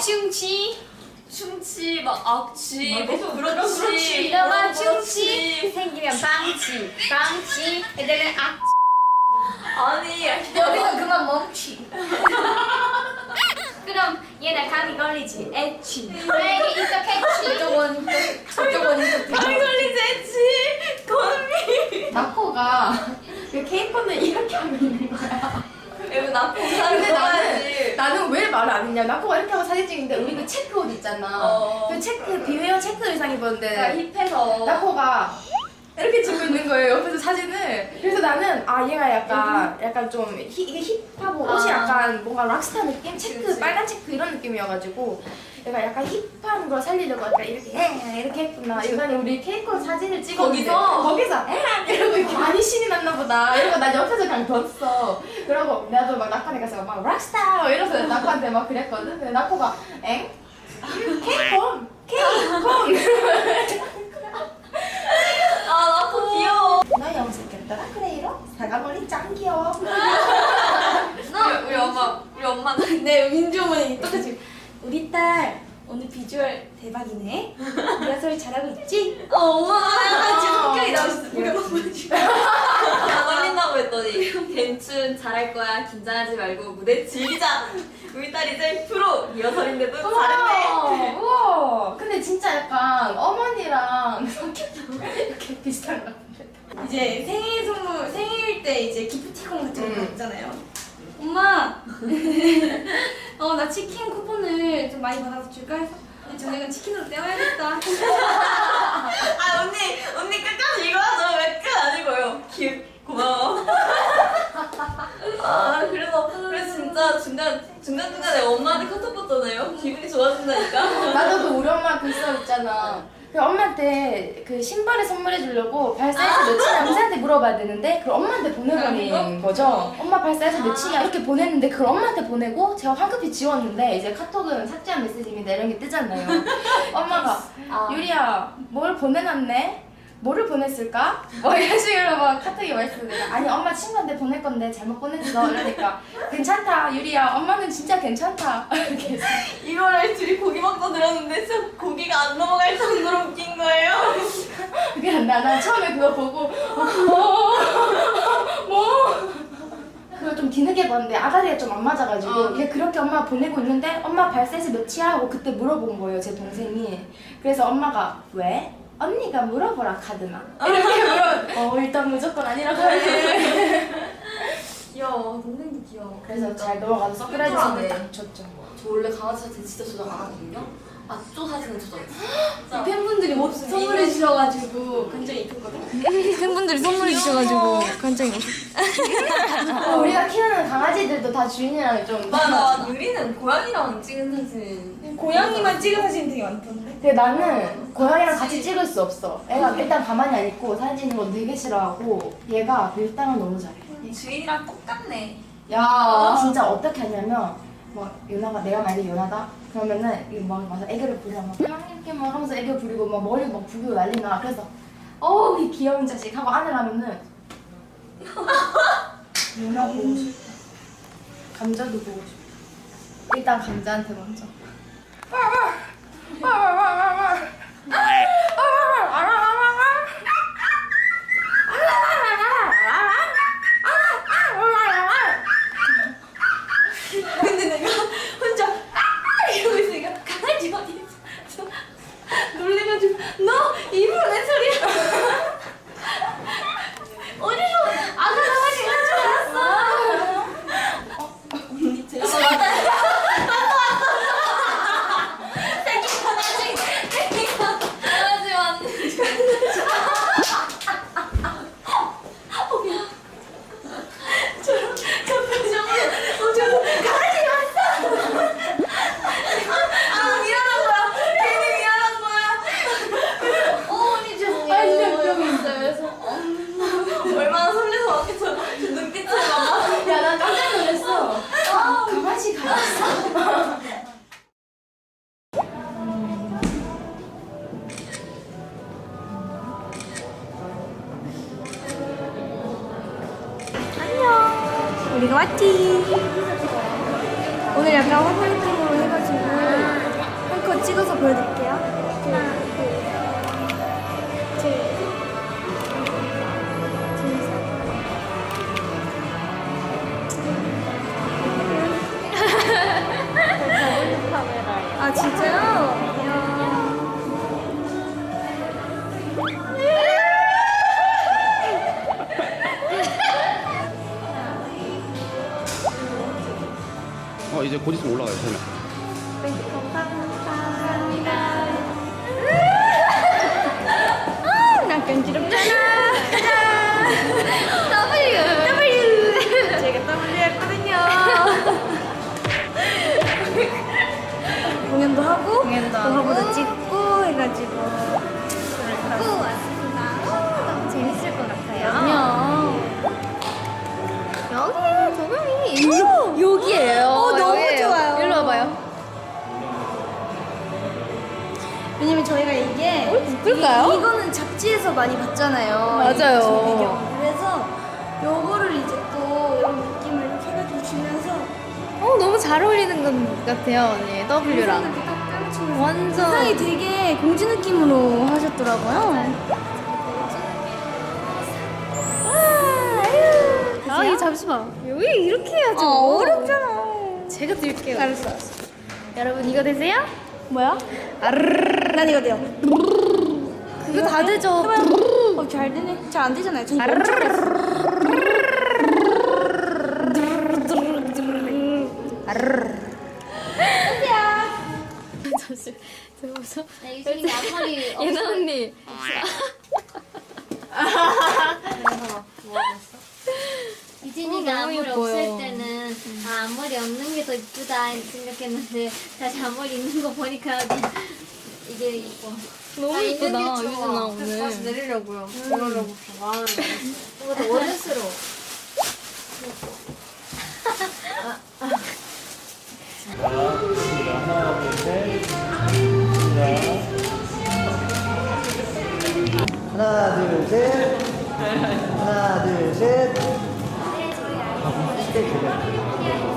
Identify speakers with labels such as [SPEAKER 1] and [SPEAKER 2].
[SPEAKER 1] 충치.
[SPEAKER 2] 충치 막 악취 막뭐
[SPEAKER 3] 계속
[SPEAKER 2] 그렇지.
[SPEAKER 3] 그렇지.
[SPEAKER 1] 이러면. 충치. 생기면 빵치. 빵치. 애들은 악
[SPEAKER 2] 아니
[SPEAKER 1] 여기서 그만 멈추. 그럼 얘네 감이 걸리지. 애취. 나에게 이거 캐치 저쪽은 이거
[SPEAKER 2] 감이 걸리지 했지 건미.
[SPEAKER 3] 나코가 그 케이콘을 이렇게 하고 있는 거야.
[SPEAKER 2] 여기 나
[SPEAKER 3] 근데 나는 나는 왜 말을 안 했냐? 나코가 이렇게 하고 사진 찍는데 우리 그 체크 옷 있잖아.
[SPEAKER 2] 어.
[SPEAKER 3] 그 체크 비웨어 체크 의상 입었는데
[SPEAKER 2] 힙해서
[SPEAKER 3] 나코가 이렇게 찍고 있는 거예요 옆에서 사진을 그래서 나는 아 얘가 약간 약간 좀 히, 이게 힙하고 옷이
[SPEAKER 2] 아.
[SPEAKER 3] 약간 뭔가 락스타 느낌 체크
[SPEAKER 2] 그치.
[SPEAKER 3] 빨간 체크 이런 느낌이어가지고 얘가 약간 힙한 걸 살리려고 약간 이렇게 에 이렇게 했구나 이거는 우리 케이크 사진을 찍었는데
[SPEAKER 2] 거기서?
[SPEAKER 3] 거기서 에 신이 났나 보다. 이러고 나 옆에서 그냥 뒀어 그러고 나도 막 나코한테 가서 막 락스타! 이러면서 나코한테 막 그랬거든. 근데 나코가 엥? 케이콘? 케이콘?
[SPEAKER 2] 아 나도 귀여워.
[SPEAKER 3] 너 염색했더라 그래요? 사과머리 짱 귀여워
[SPEAKER 2] 우리, 우리 엄마 우리 엄마는
[SPEAKER 1] 네 민주 어머니 똑같이 우리 딸 오늘 비주얼 대박이네. 리허설 잘하고 있지?
[SPEAKER 2] 어 엄마가 약간 지금 성격이 나오셨어
[SPEAKER 1] 우리 엄마 보여줄까?
[SPEAKER 2] 안 걸린다고 괜춘 잘할 거야 긴장하지 말고 무대 즐기자. 우리 딸 이제 프로 리허설인데도 잘했네.
[SPEAKER 3] 우와. 근데 진짜 약간 어머니랑 성격도 이렇게 비슷한 것 같은데.
[SPEAKER 1] 이제 생일 선물 생일 때 이제 기프티콘 같은 거
[SPEAKER 3] 음.
[SPEAKER 1] 있잖아요. 엄마, 어 나 치킨 쿠폰을 좀 많이 받아서 줄까 해서? 저녁은 치킨으로 때워야겠다.
[SPEAKER 2] 아 언니 언니 끝까지 이거하죠 왜 끝 아니고요 기 고마워 아 그래서 그래서 진짜 중간 중간 중간에 엄마한테 카톡 봤잖아요 기분이 좋아진다니까.
[SPEAKER 3] 나도 그 우리 엄마 글써 있잖아. 그 엄마한테 그 신발을 선물해 주려고 발 사이즈 몇이냐 엄마한테 물어봐야 되는데 그걸 엄마한테 보내버린 거죠. 엄마 발 사이즈 몇이냐 이렇게 보냈는데 그걸 엄마한테 보내고 제가 황급히 지웠는데 이제 카톡은 삭제한 메시지입니다. 이런 게 뜨잖아요. 엄마가
[SPEAKER 2] 아.
[SPEAKER 3] 유리야 뭘 보내놨네? 뭐를 보냈을까? 뭐 이런 식으로 막 카톡이 와 있어 내가 아니 엄마 친구한테 보낼 건데 잘못 보냈어 이러니까 괜찮다 유리야 엄마는 진짜 괜찮다 이렇게 해서
[SPEAKER 2] 이거를 둘이 고기 먹고 들었는데 진짜 고기가 안 넘어갈 정도로 웃긴 거예요
[SPEAKER 3] 그냥 나, 나 처음에 그거 보고 뭐? 뭐? 그거 좀 뒤늦게 봤는데 아다리가 좀 안 맞아가지고
[SPEAKER 2] 어.
[SPEAKER 3] 걔 그렇게 엄마 보내고 있는데 엄마 발 사이즈 몇이야? 하고 그때 물어본 거예요 제 동생이 그래서 엄마가 왜? 언니가 물어보라 카드나. 이렇게 물어. 어 일단 무조건 아니라고 해
[SPEAKER 2] 귀여워. 동생도 귀여워.
[SPEAKER 3] 그래서 잘 넘어가서 서프라이즈. 선물 딱 줬죠
[SPEAKER 2] 저 원래 강아지 사진 진짜 조작 안 하거든요. 아쪼 사진은 조작했어.
[SPEAKER 1] 팬분들이 뭐 선물해 주셔가지고 굉장히 이뻤거든. 팬분들이 선물해 주셔가지고 굉장히
[SPEAKER 3] 어, 우리가 키우는 강아지들도 다 주인이랑 좀
[SPEAKER 2] 맞아 유리는 고양이랑 찍은 사진
[SPEAKER 1] 고양이만 찍은 사진 되게 많던데.
[SPEAKER 3] 근데 나는 고양이랑 같이 찍을 수 없어. 애가 일단 가만히 안 있고 사진 찍는 거 되게 싫어하고 얘가 밀당을 너무 잘해.
[SPEAKER 2] 주인이랑 똑같네
[SPEAKER 3] 야 진짜 어떻게 하냐면 뭐 유나가 내가 만약에 유나다? 그러면은 이거 막 와서 애교를 부려 막 이렇게 막 하면서 애교 부리고 막 머리 막 부리고 난리나. 그래서 어우 이 귀여운 자식 하고 안을 하면은 유나 보고 싶어. 감자도 보고 싶어. 일단 감자한테 먼저
[SPEAKER 1] 우리가 왔지. 오늘 약간 화이팅으로 해가지고 한컷 찍어서 보여드릴게요.
[SPEAKER 4] 곧 있으면 올라가요 저는
[SPEAKER 1] 왜냐면 저희가 이게
[SPEAKER 3] 그럴까요?
[SPEAKER 1] 이- 이거는 잡지에서 많이 봤잖아요.
[SPEAKER 3] 맞아요.
[SPEAKER 1] 이 배경. 그래서 요거를 이제 또 이런 느낌을 이렇게 해가지고 주면서
[SPEAKER 3] 어, 너무 잘 어울리는 것 같아요, 언니. W랑.
[SPEAKER 1] 딱 깔아주면서
[SPEAKER 3] 완전.
[SPEAKER 1] 세상이 되게 공주 느낌으로 하셨더라고요.
[SPEAKER 3] 아, 이거 잠시만. 여기 이렇게 해야죠.
[SPEAKER 1] 아, 어렵잖아.
[SPEAKER 3] 제가 들게요.
[SPEAKER 1] 알았어, 알았어.
[SPEAKER 3] 여러분, 이거 되세요?
[SPEAKER 1] 뭐야? 난 이거 돼요.
[SPEAKER 3] 그거 다 되죠.
[SPEAKER 1] 어, 잘 되네. 잘 안 되잖아요. 전 이거 엄청.
[SPEAKER 3] 잠시.
[SPEAKER 5] 유진이 앞머리
[SPEAKER 3] 예나 언니.
[SPEAKER 5] 유진이가
[SPEAKER 3] 어, 너무
[SPEAKER 5] 앞머리
[SPEAKER 3] 예뻐요.
[SPEAKER 5] 없을 때는 아 앞머리 없는 게 더 이쁘다 생각했는데 다시 앞머리 있는 거 보니까 이게 이뻐
[SPEAKER 3] 너무
[SPEAKER 5] 아, 좋아.
[SPEAKER 3] 유진아, 오늘.
[SPEAKER 5] 내리려고요 그러려고 와 이거 더 어른스러워
[SPEAKER 6] 하나 둘 셋. 하나 둘 셋.
[SPEAKER 5] 네 저희 알고